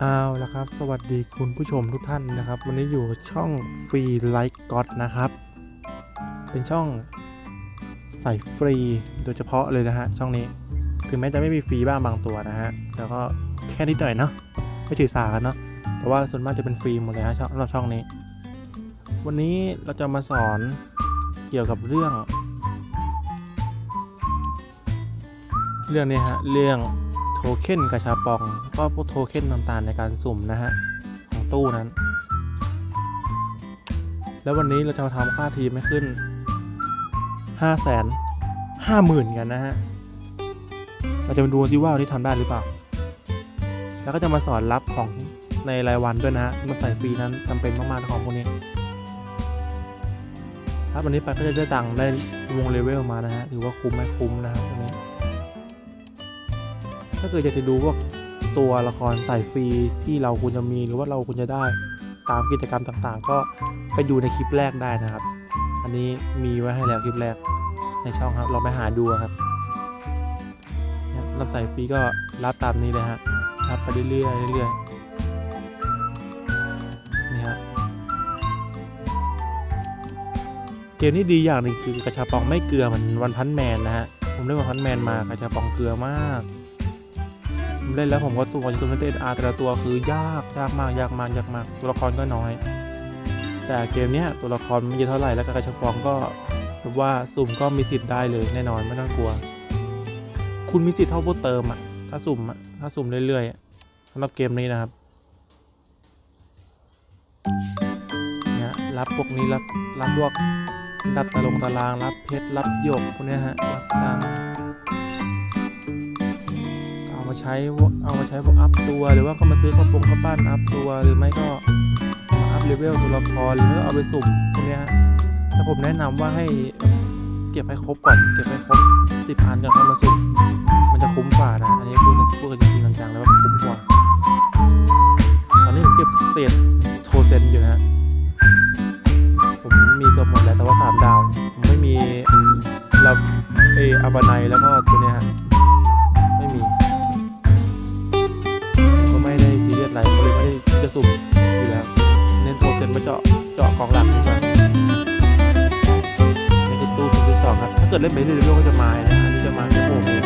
เอาละครับ สวัสดีคุณผู้ชมทุกท่านนะครับ วันนี้อยู่ช่องฟรีไลท์ก็อดนะครับ เป็นช่องใส่ฟรีโดยเฉพาะเลยนะฮะ ช่องนี้ ถึงแม้จะไม่มีฟรีบ้างบางตัวนะฮะแต่ก็แค่นิดหน่อยเนาะ ไม่ถือสากันเนาะ แต่ว่าส่วนมากจะเป็นฟรีหมดเลยฮะช่องสำหรับช่องนี้ วันนี้เราจะมาสอนเกี่ยวกับเรื่อง เรื่องนี้ฮะ เรื่อง เค็นกระชาปองก็พวกโทเค็นต่างๆในการสุ่มนะฮะของตู้นั้น แล้ววันนี้เราจะมาทำค่าทีมให้ขึ้น 5 0 0 0 0 5 0,000 กันนะฮะ เราจะมาดูซิว่าวันนี้ทำได้หรือเปล่า แล้วก็จะมาสอนรับของในรายวันด้วยนะฮะมาใส่ฟรีนั้นจำเป็นมากๆของพวกนี้ถ้าวันนี้ไปก็จะได้ตังค์ได้วงเลเวลมานะฮะถือว่าคุ้มไหมคุ้มนะครับ ถ้าเกิดอยากจะดูว่าตัวละครใส่ฟรีที่เราควรจะมีหรือว่าเราควรจะได้ตามกิจกรรมต่างๆ ก็ไปดูในคลิปแรกได้นะครับ อันนี้มีไว้ให้แล้วคลิปแรกในช่องครับ เราไปหาดูครับนี่ยรับใส่ฟรีก็รับตามนี้เลยฮะรับไปเรื่อยๆเรื่อยๆนี่ฮะเกมนี้ดีอย่างหนึ่งคือกระชาปองไม่เกลือเหมือนวันพันแมนนะฮะผมเล่นวันพันแมนมากระชาปองเกลือมาก ผมเล่นแล้วผมก็ตัวตัวนักเตะอาร์แต่ละตัวคือยากยากมากยากมากยากมากตัวละครก็น้อย แต่เกมเนี้ยตัวละครไม่เยอะเท่าไหร่แล้วก็กระชับฟองก็แบบว่าสุ่มก็มีสิทธิ์ได้เลยแน่นอนไม่ต้องกลัว คุณมีสิทธิ์เท่าพวกเติมอะถ้าสุ่มอะถ้าสุ่มเรื่อยๆสำหรับเกมนี้นะครับเนี่ยรับพวกนี้รับรับพวกดับตะลงตารางรับเพชรรับหยกพวกเนี้ยฮะรับตัง มาใช้เอามาใช้พวกอัพตัว หรือว่าก็มาซื้อข้าวปงข้าวปั้นอัพตัวหรือไม่ก็มาอัพเลเวลตัวละครหรือไม่ก็เอาไปสุ่มพวกเนี้ยฮะแต่ผมแนะนำว่าให้เก็บให้ครบก่อนเก็บให้ครบสิบอันก่อนค่อยมาสุ่มมันจะคุ้มกว่านะอันนี้พูดกันพูดกันจริงจังๆแล้วว่าคุ้มกว่าตอนนี้ผมเก็บเศษโทเซนอยู่นะฮะผมมีเกือบหมดแล้วแต่ว่าสามดาวผมไม่มีเราเออาบานายแล้วก็ตัวเนี้ยฮะ ของหลักดีกว่านี่คือตู้ที่สองครับ ถ้าเกิดเล่นไปเรื่อยๆก็จะมานะอันนี้จะมาชั่วโมงเอง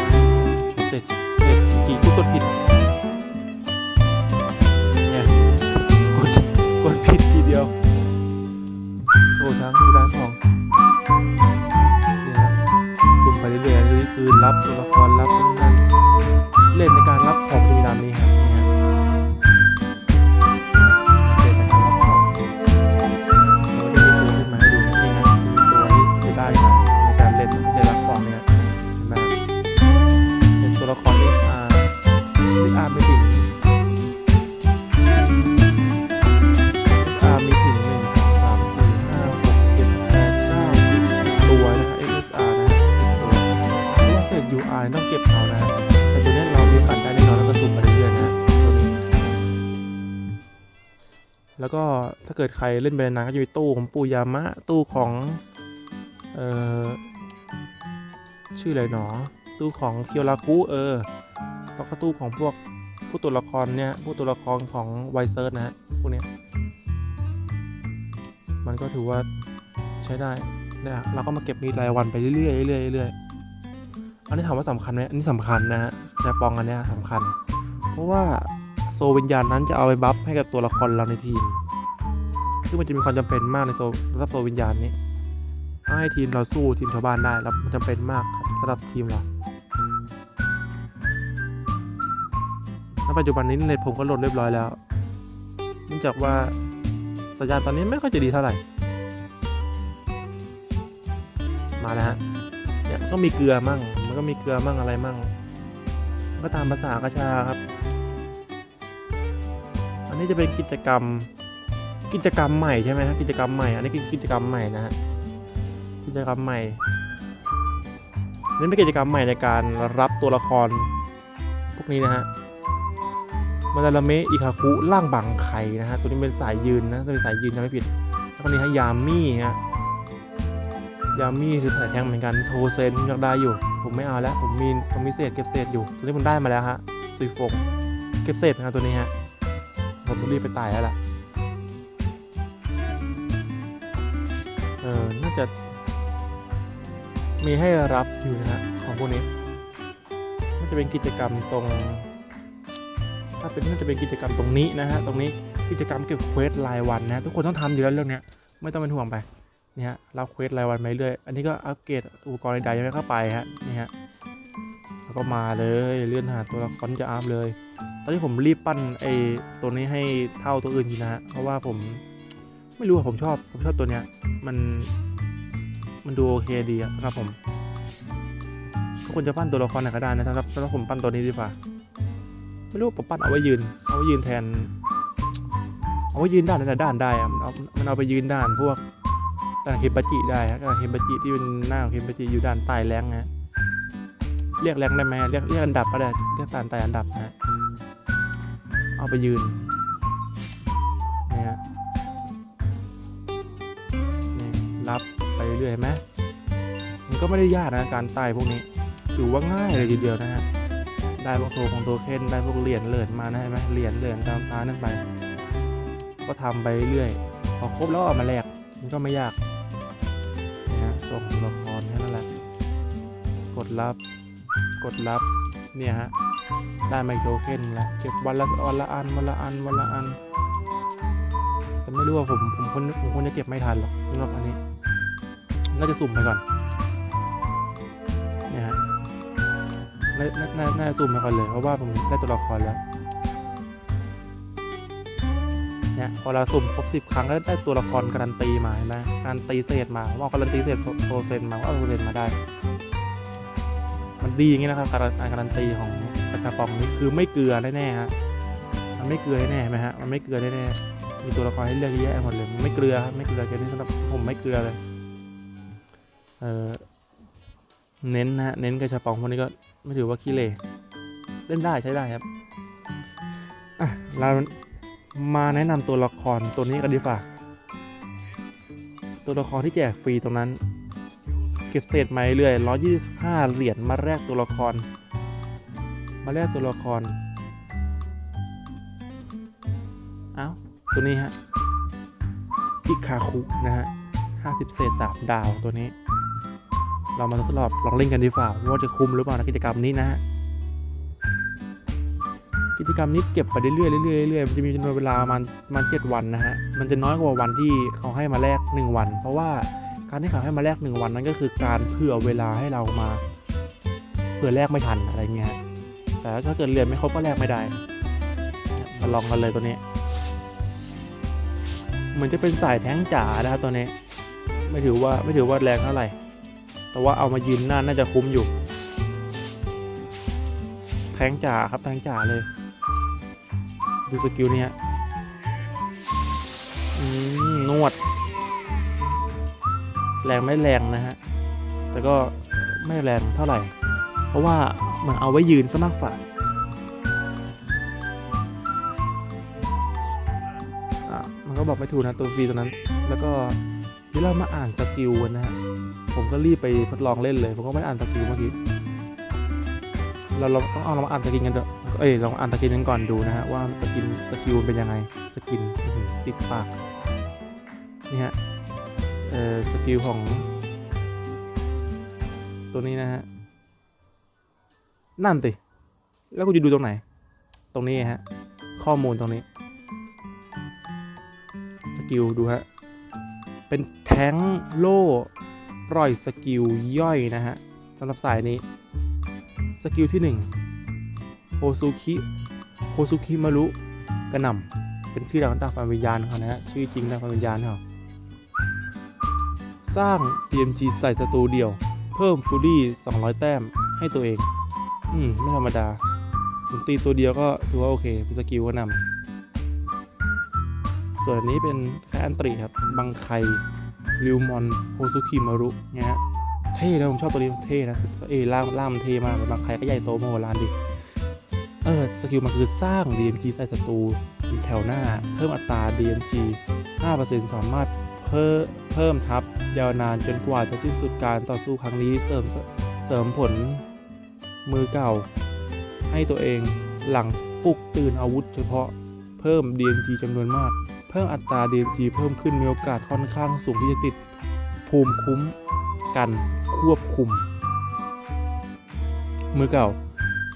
เสร็จเสร็จกี่ตู้กดผิดเนี่ยกดกดผิดทีเดียวโชว์ช้างที่ร้านทองนี่ฮะสุ่มไปเรื่อยๆนี่คือรับตัวละครรับนู่นนั่นเล่นในการรับของจะมีตามนี้ครับ UI ต้องเก็บเอานะแต่ตัวนี้เรามีโอกาสได้แน่นอนแล้วก็สุ่มมาเรื่อยๆนะตัวนี้ แล้วก็ถ้าเกิดใครเล่นไปนานก็จะมีตู้ของปูยามะ ตู้ของเอ่อชื่ออะไรหนอ ตู้ของเคียวราคุเออแล้วก็ตู้ของพวกผู้ตัวละครเนี่ยผู้ตัวละครของไวเซิร์นะฮะพวกเนี้ยมันก็ถือว่าใช้ได้เนี่ยเราก็มาเก็บมีรายวันไปเรื่อยๆเรื่อยๆเรื่อยๆ อันนี้ถามว่าสำคัญไหมอันนี้สำคัญนะฮะแต่ปองอันเนี้ยสำคัญ เพราะว่าโซวิญญาณนั้นจะเอาไปบัฟให้กับตัวละครเราในทีม ซึ่งมันจะมีความจำเป็นมากในโซสำหรับโซวิญญาณนี้ถ้าให้ทีมเราสู้ทีมชาวบ้านได้แล้วมันจำเป็นมากครับสำหรับทีมเราณปัจจุบันนี้เน็ตผมก็หลดเรียบร้อยแล้ว เนื่องจากว่าสัญญาณตอนนี้ไม่ค่อยจะดีเท่าไหร่ มาแล้วฮะเนี่ยก็มีเกลือมั่ง ก็มีเกลือมั่งอะไรมั่ง ก็ตามภาษากระชาครับ อันนี้จะเป็นกิจกรรม กิจกรรมใหม่ใช่ไหมฮะกิจกรรมใหม่ อันนี้คือกิจกรรมใหม่นะฮะ กิจกรรมใหม่ นี่เป็นกิจกรรมใหม่ในการรับตัวละครพวกนี้นะฮะมาดาราเมะอิคาคุล่างบังไข่นะฮะ ตัวนี้เป็นสายยืนนะ ตัวนี้สายยืนจำไม่ผิดแล้วก็นี้ฮะยามี่ฮะ ยามี่คือสายแทงเหมือนกันโทเซนยังได้อยู่ ผมไม่เอาแล้ว ผมมีผมมีเศษเก็บเศษอยู่ ตัวนี้ผมได้มาแล้วฮะซุยฟงเก็บเศษนะตัวนี้ฮะ ผมต้องรีบไปตายแล้วล่ะ เออน่าจะ มีให้รับอยู่นะฮะของพวกนี้น่าจะเป็นกิจกรรมตรง ถ้าเป็นน่าจะเป็นกิจกรรมตรงนี้นะฮะ ตรงนี้กิจกรรมเก็บเควสรายวันนะ ทุกคนต้องทำอยู่แล้วเรื่องนี้ไม่ต้องเป็นห่วงไป นี่ฮะรับเควสรายวันไปเรื่อย อันนี้ก็อัปเกรดอุปกรณ์ใดๆยังไม่เข้าไปฮะนี่ฮะแล้วก็มาเลยเลื่อนหาตัวละครจะอัพเลย ตอนนี้ผมรีบปั้นไอ้ตัวนี้ให้เท่าตัวอื่นอยู่นะฮะเพราะว่าผมไม่รู้อะผมชอบผมชอบตัวเนี้ยมันมันดูโอเคดีอะสำหรับผมทุกคนจะปั้นตัวละครไหนก็ได้นะสำหรับสำหรับผมปั้นตัวนี้ดีกว่าไม่รู้ผมปั้นเอาไว้ยืน เอาไว้ยืนแทน เอาไว้ยืนด้านแต่ด้านได้อะมันเอามันเอาไปยืนด้านพวกานเคมปาจิได้ฮะด้านเคมปาจิที่เป็นหน้าของเคมปาจิอยู่ด้านใต้แรงนะเรียกแรงได้ไหมเรียกเรียกอันดับก็ได้เรียกตานใต้อันดับนะเอาไปยืนนี่ฮะนี่รับไปเรื่อยไหมมันก็ไม่ได้ยากนะการไต่พวกนี้ถือว่าง่ายเลยทีเดียวนะฮะได้พวกโทของโทเค็นได้พวกเหรียญเหรียญมานะเห็นไหมเหรียญเหรียญตามฟ้านั่นไป ก็ทำไปเรื่อยพอครบแล้วเอามาแลกมันก็ไม่ยาก ส่งตัวละครแค่นั้นแหละ กดรับ กดรับ เนี่ยฮะ ได้ไมโครเคนแล้ว เก็บวันละวันละอัน วันละอัน วันละอัน แต่ไม่รู้ว่าผมผมคนผมควรจะเก็บไม่ทันหรอกสำหรับอันนี้ น่าจะสุ่มไปก่อน เนี่ยฮะ น่า น่า น่าน่มไปก่อนเลย เพราะว่าผมได้ตัวละครแล้ว เนี่ยพอเราสุ่มครบสิบครั้งแล้วได้ตัวละครการันตีมาเห็นไหมการันตีเศษมาว่าการันตีเศษโปรเซนต์มาว่าเอาเปรเซนต์มาได้ มันดีอย่างนี้นะครับการันการันตีของประชาปองนี้คือไม่เกลือแน่ๆฮะมันไม่เกลือแน่ๆเห็นไหมฮะมันไม่เกลือแน่ๆมีตัวละครให้เลือกเยอะแยะหมดเลยมันไม่เกลือครับไม่เกลือเกมนี้สำหรับผมไม่เกลือเลยเออเน้นนะฮะเน้นกระชับปองพวกนี้ก็ไม่ถือว่าขี้เหร่เล่นได้ใช้ได้ครับอะเรา มาแนะนำตัวละครตัวนี้กันดีกว่าตัวละครที่แจกฟรีตรงนั้น เก็บเศษไมาเรื่อย 125 เหรียญมาแลกตัวละคร มาแลกตัวละคร เอ้า ตัวนี้ฮะอิคาคุนะฮะ 50 เศษ3ดาวตัวนี้ เรามาทดสอบลองเล่นกันดีกว่าว่าจะคุ้มหรือเปล่านะกิจกรรมนี้นะฮะ กิจกรรมนี้เก็บไปเรื่อยๆเรื่อยๆเรื่อยๆมันจะมีจำนวนเวลาประมาณประมาณเจ็ดวันนะฮะมันจะน้อยกว่าวันที่เขาให้มาแลก1วัน เพราะว่าการที่เขาให้มาแลก1วันนั้นก็คือการเผื่อเวลาให้เรามาเผื่อแลกไม่ทันอะไรเงี้ยแต่ถ้าเกิดเรียนไม่ครบก็แลกไม่ได้มาลองกันเลยตัวนี้เหมือนจะเป็นสายแท้งจ๋านะครับตัวนี้ ไม่ถือว่าไม่ถือว่าแรงเท่าไหร่ แต่ว่าเอามายืนหน้าน่าจะคุ้มอยู่ แทงจ่าครับแทงจ่าเลย ดูสกิลเนี่ยอืมนวด แรงไม่แรงนะฮะ แต่ก็ไม่แรงเท่าไหร่ เพราะว่ามันเอาไว้ยืนซะมากกว่าอะมันก็บอกไม่ถูกนะตัวฟรีตัวนั้น แล้วก็เดี๋ยวเรามาอ่านสกิลกันนะฮะ ผมก็รีบไปทดลองเล่นเลย ผมก็ไม่อ่านสกิลเมื่อกี้ เราเราต้องเอาเรามาอ่านสกินกันเถอะ เอ้ยลองอ่านสกินกันก่อนดูนะฮะว่าสกินสกิลเป็นยังไงสกินติดปากนี่ฮะเอ่อสกิลของตัวนี้นะฮะนั่นติแล้วกูจะดูตรงไหน ตรงนี้ฮะ ข้อมูลตรงนี้ สกิลดูฮะ เป็นแท้งโล่ปล่อยสกิลย่อยนะฮะสำหรับสายนี้ สกิลที่ 1 โฮซุคิโฮซุคิมารุกระหน่ำเป็นชื่อดาวดาวฟ้าวิญญาณเขานะฮะชื่อจริงดาวฟ้าวิญญาณเขาสร้าง DMG ใส่ศัตรูเดียว เพิ่มฟูรี่ 200 แต้มให้ตัวเอง อืม ไม่ธรรมดาผมตีตัวเดียวก็ถือว่าโอเค เป็นสกิลกระนำส่วนนี้เป็นแค่อันตรีครับ บังไคริวมอน โฮซุคิมารุเนี่ยฮะ เท่นะผมชอบตัวนี้เท่นะเอ้ยล่ามล่ามเท่มากบางใครก็ใหญ่โตมโหฬารดิ เออสกิลมันคือสร้าง DMG ใส่ศัตรูแถวหน้า เพิ่มอัตรา DMG 5%สามารถเพิ่มเพิ่มทับยาวนานจนกว่าจะสิ้นสุดการต่อสู้ครั้งนี้เสริมเสริมผลมือเก่า ให้ตัวเองหลังปลุกตื่นอาวุธเฉพาะเพิ่ม DMG จำนวนมาก เพิ่มอัตรา DMG เพิ่มขึ้นมีโอกาสค่อนข้างสูงที่จะติดภูมิคุ้มกันควบคุม มือเก่า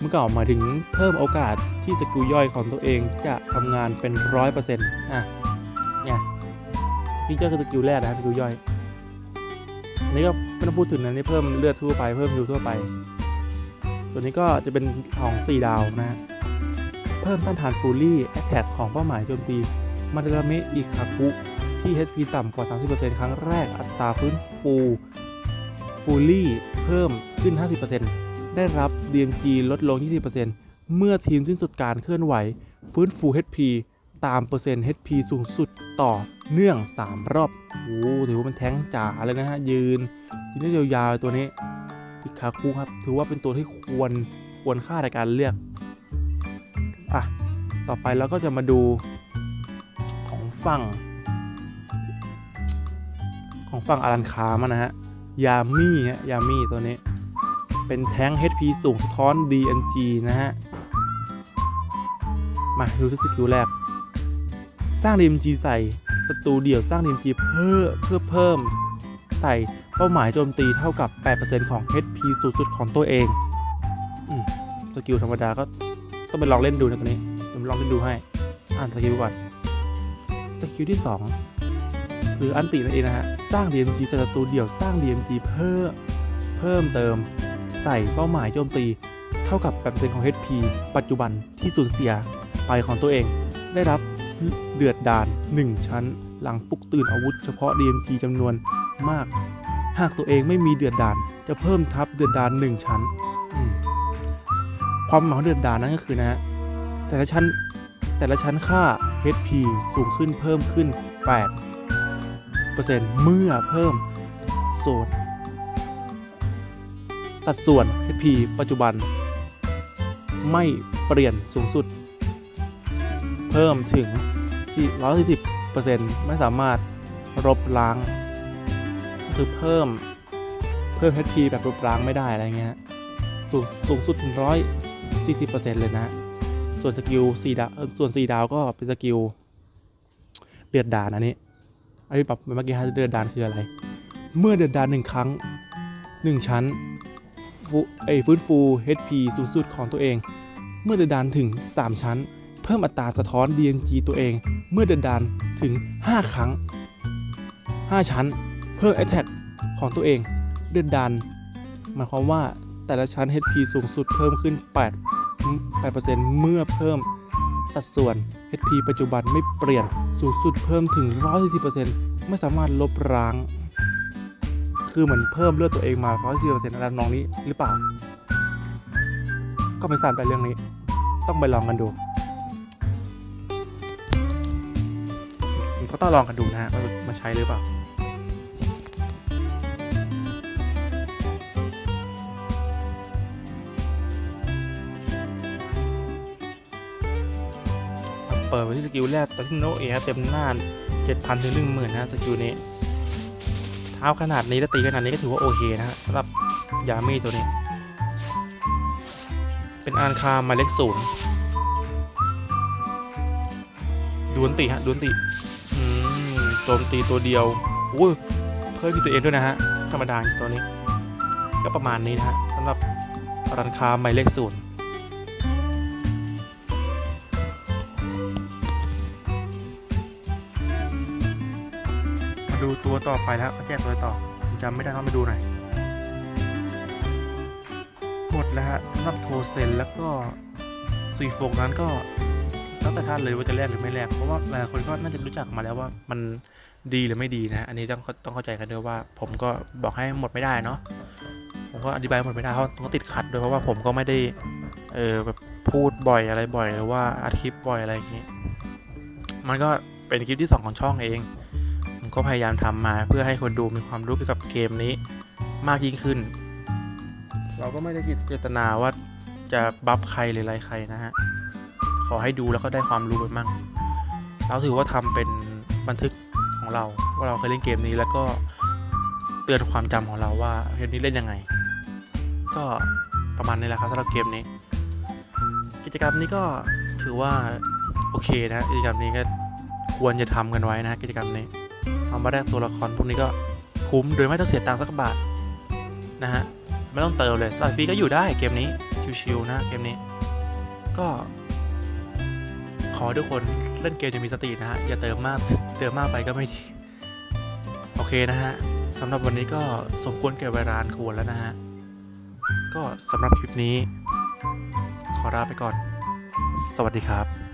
มื่อเก่าหมาถึงเพิ่มโอกาสที่สกิลย่อยของตัวเองจะทำงานเป็นร้อยเปอร์เซ็นต์อะเนี่ยสกิลย่อยคือสกิลแรกนะครับสกิลย่อยอันนี้ก็ไม่ต้องพูดถึงนะนี่เพิ่มเลือดทั่วไปเพิ่มฮิวทั่วไป ส่วนนี้ก็จะเป็นของ4ดาวนะฮะเพิ่มต้านทานฟูลี่แอคแท็กของเป้าหมายโจมตีมาดราเมะอิคาคุที่ HP ต่ำกว่า 30%ครั้งแรกอัตราฟื้นฟูฟูลี่เพิ่มขึ้น 50% ได้รับ DMG ลดลง 20%เมื่อทีมสิ้นสุดการเคลื่อนไหว ฟื้นฟู HP ตามเปอร์เซ็นต์ HP สูงสุดต่อเนื่อง 3 รอบ โอ้โหถือว่าเป็นแท้งจ๋าเลยนะฮะ ยืน ยืนได้ยาวๆตัวนี้อิคาคุครับ ถือว่าเป็นตัวที่ควรควรค่าในการเลือก อะ ต่อไปเราก็จะมาดูของฝั่ง ของฝั่งอารันคามันนะฮะ ยามี่ฮะ ยามี่ตัวนี้ เป็นแท้ง HP สูงสะท้อน DMG นะฮะ มาดูสกิลแรก สร้าง DMG ใส่ศัตรูเดี่ยวสร้าง DMG เพื่อเพื่อเพิ่ม ใส่เป้าหมายโจมตีเท่ากับ 8%ของ HP สูงสุดของตัวเองอสกิลธรรมดาก็ต้องไปลองเล่นดูนะตัวนี้ผมลองเล่นดูให้ อ่านสกิลก่อนสกิลที่ 2 คืออันตินั่นเองนะฮะ สร้าง DMG ใส่ศัตรูเดี่ยวสร้าง DMG เพิ่มเพิ่มเติม ใส่เป้าหมายโจมตี เท่ากับ8%ของ HP ปัจจุบันที่สูญเสียไปของตัวเอง ได้รับเดือดดาน 1 ชั้น หลังปลุกตื่นอาวุธเฉพาะ DMG จำนวนมาก หากตัวเองไม่มีเดือดดาน จะเพิ่มทับเดือดดาน 1 ชั้น ความหมายของเดือดดานนั้นก็คือนะฮะแต่ละชั้นแต่ละชั้นค่า HP สูงขึ้นเพิ่มขึ้น 8%เมื่อเพิ่มโซน สัดส่วน HP ปัจจุบัน ไม่เปลี่ยนสูงสุด เพิ่มถึง 140%ไม่สามารถลบล้าง คือเพิ่มเพิ่ม HP แบบลบล้างไม่ได้อะไรเงี้ยสูงสูงสุดถึง140%เลยนะ ส่วนสกิล4ดาวส่วน 4 ดาวก็เป็นสกิลเดือดดานอันนี้อันนี้ปรับเมื่อกี้ฮะเดือดดานคืออะไร เมื่อเดือดดานหนึ่งครั้ง 1 ชั้น ไอฟื้นฟู HP สูงสุดของตัวเอง เมื่อเดดดานถึง 3 ชั้น เพิ่มอัตราสะท้อน DMG ตัวเอง เมื่อเดดดานถึง 5 ครั้ง 5 ชั้น เพิ่ม Attack ของตัวเองเดือดดานหมายความว่าแต่ละชั้น HP สูงสุดเพิ่มขึ้น 8 8%เมื่อเพิ่มสัดส่วน HP ปัจจุบันไม่เปลี่ยนสูงสุดเพิ่มถึง 140%ไม่สามารถลบล้าง คือเหมือนเพิ่มเลือดตัวเองมา140%อะไรน้องนี้หรือเปล่า ก็ไม่ทราบแต่เรื่องนี้ ต้องไปลองกันดูก็ต้องลองกันดูนะฮะมาใช้หรือเปล่าเปิดไปที่สกิลแรกตอนที่โนเอะเต็มหน้า7,000ถึง10,000นะสกิลนี้ เท้าขนาดนี้และตีขนาดนี้ก็ถือว่าโอเคนะฮะสำหรับยามีตัวนี้ เป็นอานคาหมายเลขศูนย์ดวนติฮะดวนติอืมโจมตีตัวเดียวโอ้ยเพิ่มที่ตัวเองด้วยนะฮะธรรมดาตัวนี้ ก็ประมาณนี้นะฮะสำหรับรันคาหมายเลขศูนย์ ดูตัวต่อไปแล้วแจกตัวต่อผมจำไม่ได้ต้องมาดูหน่อยหมดแล้วฮะสำหรับโทเซนแล้วก็ซีโฟกนั้นก็แล้วแต่ท่านเลยว่าจะแลกหรือไม่แลกเพราะว่าหลายคนก็น่าจะรู้จักมาแล้วว่ามันดีหรือไม่ดีนะฮะอันนี้ต้องต้องเข้าใจกันด้วยว่า ผมก็บอกให้หมดไม่ได้เนาะผมก็อธิบายหมดไม่ได้เพราะต้องติดขัดด้วยเพราะว่าผมก็ไม่ได้เออแบบพูดบ่อยอะไรบ่อยหรือว่าอัดคลิปบ่อยอะไรอย่างนี้ มันก็เป็นคลิปที่สองของช่องเอง ก็พยายามทำมาเพื่อให้คนดูมีความรู้เกี่ยวกับเกมนี้มากยิ่งขึ้น เราก็ไม่ได้คิดเจตนาว่าจะบัฟใครหรืออะไรใครนะฮะ ขอให้ดูแล้วก็ได้ความรู้ไปมั่ง เราถือว่าทำเป็นบันทึกของเราว่าเราเคยเล่นเกมนี้แล้วก็เตือนความจำของเราว่าเกมนี้เล่นยังไง ก็ประมาณนี้แหละครับสำหรับเกมนี้ กิจกรรมนี้ก็ถือว่าโอเคนะฮะกิจกรรมนี้ก็ควรจะทำกันไว้นะฮะกิจกรรมนี้ เอามาแลกตัวละครพวกนี้ก็คุ้มโดยไม่ต้องเสียตังค์สักบาทนะฮะไม่ต้องเติมเลยสตาร์ฟรีก็อยู่ได้เกมนี้ชิวๆนะเกมนี้ ก็ ขอทุกคนเล่นเกมจะมีสตินะฮะอย่าเติมมากเติมมากไปก็ไม่ดี โอเคนะฮะสำหรับวันนี้ก็สมควรแก่เวลานควรแล้วนะฮะก็สำหรับคลิปนี้ ขอลาไปก่อน สวัสดีครับ